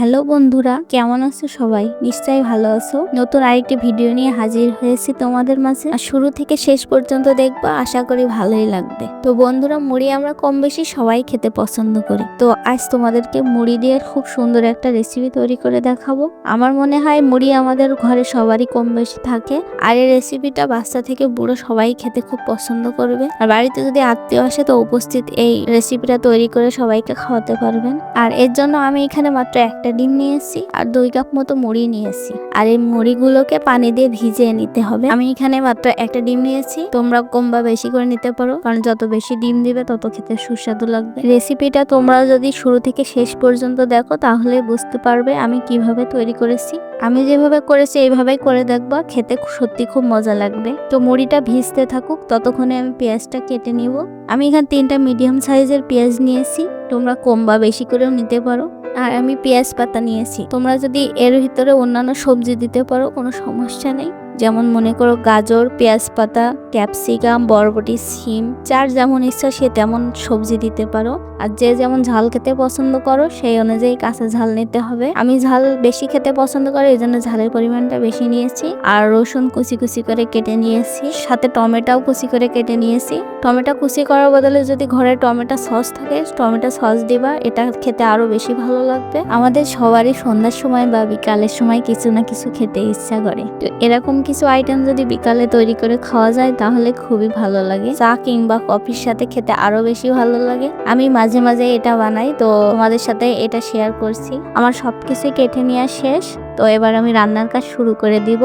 Hello বন্ধুরা, কেমন আছো সবাই? নিশ্চয়ই ভালো আছো। নতুন আরেকটি ভিডিও নিয়ে হাজির হয়েছি তোমাদের মাঝে। আর শুরু থেকে শেষ পর্যন্ত দেখবা, আশা করি ভালোই লাগবে। তো বন্ধুরা, মুড়ি আমরা কম বেশি সবাই খেতে পছন্দ করি। তো আজ তোমাদেরকে মুড়ি দিয়ে খুব সুন্দর একটা রেসিপি তৈরি করে দেখাবো। আমার মনে হয় মুড়ি আমাদের ঘরে সবারই কম বেশি থাকে। আর এই রেসিপিটা বাচ্চা থেকে বুড়ো সবাই খেতে খুব পছন্দ করবে। আর বাড়িতে যদি আত্মীয় আসে, তো উপস্থিত এই রেসিপিটা তৈরি করে সবাইকে খাওয়াতে পারবেন। আর এর জন্য আমি এখানে মাত্র একটা ডিম নিয়েছি আর দুই কাপ মতো মুড়ি নিয়েছি আর এই মুড়িগুলোকে পানি দিয়ে ভিজিয়ে নিতে হবে। আমি এখানে মাত্র একটা ডিম নিয়েছি তোমরা কম বা বেশি করে নিতে পারো, কারণ যত বেশি ডিম দিবে তত খেতে সুস্বাদু লাগবে। রেসিপিটা তোমরা যদি শুরু থেকে শেষ পর্যন্ত দেখো, তাহলে বুঝতে পারবে আমি কীভাবে তৈরি করেছি। আমি যেভাবে করেছি, এইভাবেই করে দেখবা, খেতে সত্যি খুব মজা লাগবে। তো মুড়িটা ভিজতে থাকুক, ততক্ষণে আমি পেঁয়াজটা কেটে নিব। আমি এখানে তিনটা মিডিয়াম সাইজের পেঁয়াজ নিয়েছি তোমরা কম বা বেশি করেও নিতে পারো। আর আমি পেঁয়াজ পাতা নিয়েছি। তোমরা যদি এর ভিতরে অন্যান্য সবজি দিতে পারো, কোনো সমস্যা নেই। যেমন মনে করো গাজর, পেঁয়াজ পাতা, ক্যাপসিকাম, বরবটি, সিম, যার যেমন ইচ্ছা সে তেমন সবজি দিতে পারো। আর যে যেমন ঝাল খেতে পছন্দ করো, সেই অনুযায়ী কাঁচা ঝাল নিতে হবে। আমি ঝাল বেশি খেতে পছন্দ করি, এই জন্য ঝালের পরিমাণটা বেশি নিয়েছি। আর রসুন কুচি কুচি করে কেটে নিয়েছি, সাথে টমেটোও কুচি করে কেটে নিয়েছি। টমেটো কুচি করার বদলে যদি ঘরে টমেটো সস থাকে, টমেটো সস দিবা, এটা খেতে আরও বেশি ভালো লাগবে। আমাদের সবারই সন্ধ্যার সময় বা বিকালের সময় কিছু না কিছু খেতে ইচ্ছা করে। তো এরকম কিছু আইটেম যদি বিকালে তৈরি করে খাওয়া যায়, তাহলে খুবই ভালো লাগে। চা কিংবা কফির সাথে খেতে আরও বেশি ভালো লাগে। আমি মাঝে মাঝে এটা বানাই, তো তোমাদের সাথে এটা শেয়ার করছি। আমার সবকিছু কেটে নেওয়া শেষ, তো এবার আমি রান্নার কাজ শুরু করে দিব।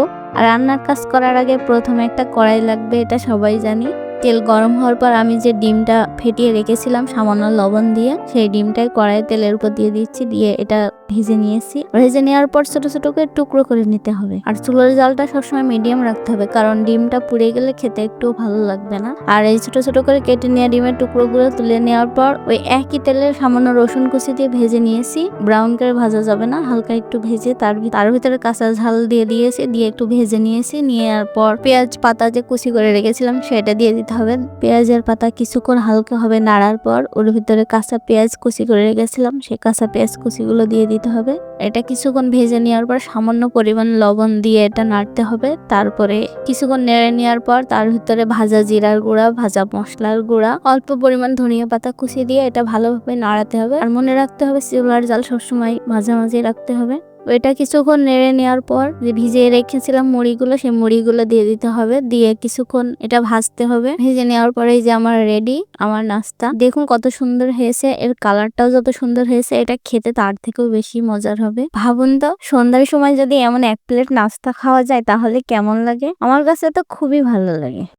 রান্নার কাজ করার আগে প্রথমে একটা কড়াই লাগবে, এটা সবাই জানি। তেল গরম হওয়ার পর আমি যে ডিমটা ফেটিয়ে রেখেছিলাম সামান্য লবণ দিয়ে, সেই ডিমটাই কড়াই তেলের উপর দিয়ে দিচ্ছি, দিয়ে এটা ভেজে নিয়েছি। ভেজে নেওয়ার পর ছোট ছোট করে টুকরো করে নিতে হবে। আর চুলোর জালটা সবসময় মিডিয়াম রাখতে হবে, কারণ ডিমটা পুড়ে গেলে খেতে একটু ভালো লাগবে না। আর এই ছোট ছোট করে কেটে নেওয়া ডিমের টুকরোগুলো তুলে নেওয়ার পর ওই একই তেলে সামান্য রসুন কুচি দিয়ে ভেজে নিয়েছি। ব্রাউন করে ভাজা যাবে না, হালকা একটু ভেজে তার তার ভিতরে কাঁচা ঝাল দিয়ে দিয়েছি, দিয়ে একটু ভেজে নিয়েছি। নেওয়ার পর পেঁয়াজ পাতা যে কুচি করে রেখেছিলাম, সেটা দিয়ে দিতে হবে, পেঁয়াজের পাতা কিছুক্ষণ হালকা হবে, নাড়ার পর ওর ভিতরে কাঁচা পেঁয়াজ কুচি করে রেখেছিলাম। সেই কাঁচা পেঁয়াজ কুচিগুলো দিয়ে দিতে হবে। এটা কিছুক্ষণ ভেজে নেওয়ার পর সামান্য পরিমাণ লবণ দিয়ে এটা নাড়তে হবে। তারপরে কিছুক্ষণ নেড়ে নেওয়ার পর তার ভিতরে ভাজা জিরার গুঁড়া, ভাজা মশলার গুঁড়া, অল্প পরিমাণ ধনিয়া পাতা কুচি দিয়ে এটা ভালোভাবে নাড়াতে হবে। আর মনে রাখতে হবে, চুলার জাল সবসময় মাঝামাঝি রাখতে হবে। এটা কিছুক্ষণ নেড়ে নেওয়ার পর যে ভিজিয়ে রেখেছিলাম মুড়িগুলো, সেই মুড়িগুলো দিয়ে দিতে হবে। দিয়ে কিছুক্ষণ এটা ভাজতে হবে। ভেজে নেওয়ার পরে যে আমার রেডি, আমার নাস্তা। দেখুন কত সুন্দর হয়েছে, এর কালারটাও যত সুন্দর হয়েছে, এটা খেতে তার থেকেও বেশি মজার হবে। ভাবুন তো, সন্ধ্যার সময় যদি এমন এক প্লেট নাস্তা খাওয়া যায়, তাহলে কেমন লাগে? আমার কাছে তো খুবই ভালো লাগে।